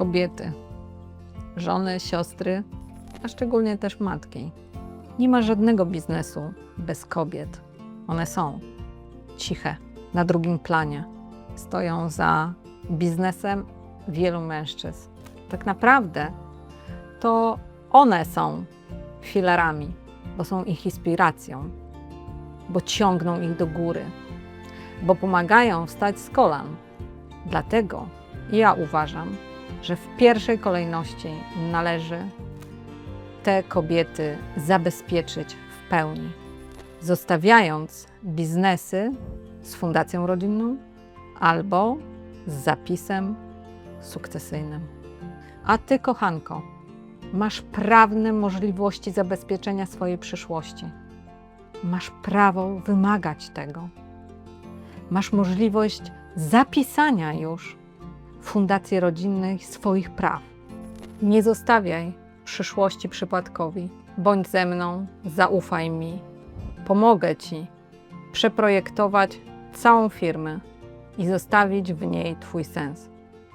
kobiety, żony, siostry, a szczególnie też matki. Nie ma żadnego biznesu bez kobiet. One są ciche, na drugim planie. Stoją za biznesem wielu mężczyzn. Tak naprawdę to one są filarami, bo są ich inspiracją, bo ciągną ich do góry, bo pomagają wstać z kolan. Dlatego ja uważam, że w pierwszej kolejności należy te kobiety zabezpieczyć w pełni, zostawiając biznesy z fundacją rodzinną albo z zapisem sukcesyjnym. A ty, kochanko, masz prawne możliwości zabezpieczenia swojej przyszłości. Masz prawo wymagać tego. Masz możliwość zapisania już w Fundacji Rodzinnej swoich praw. Nie zostawiaj przyszłości przypadkowi. Bądź ze mną, zaufaj mi. Pomogę ci przeprojektować całą firmę i zostawić w niej Twój sens.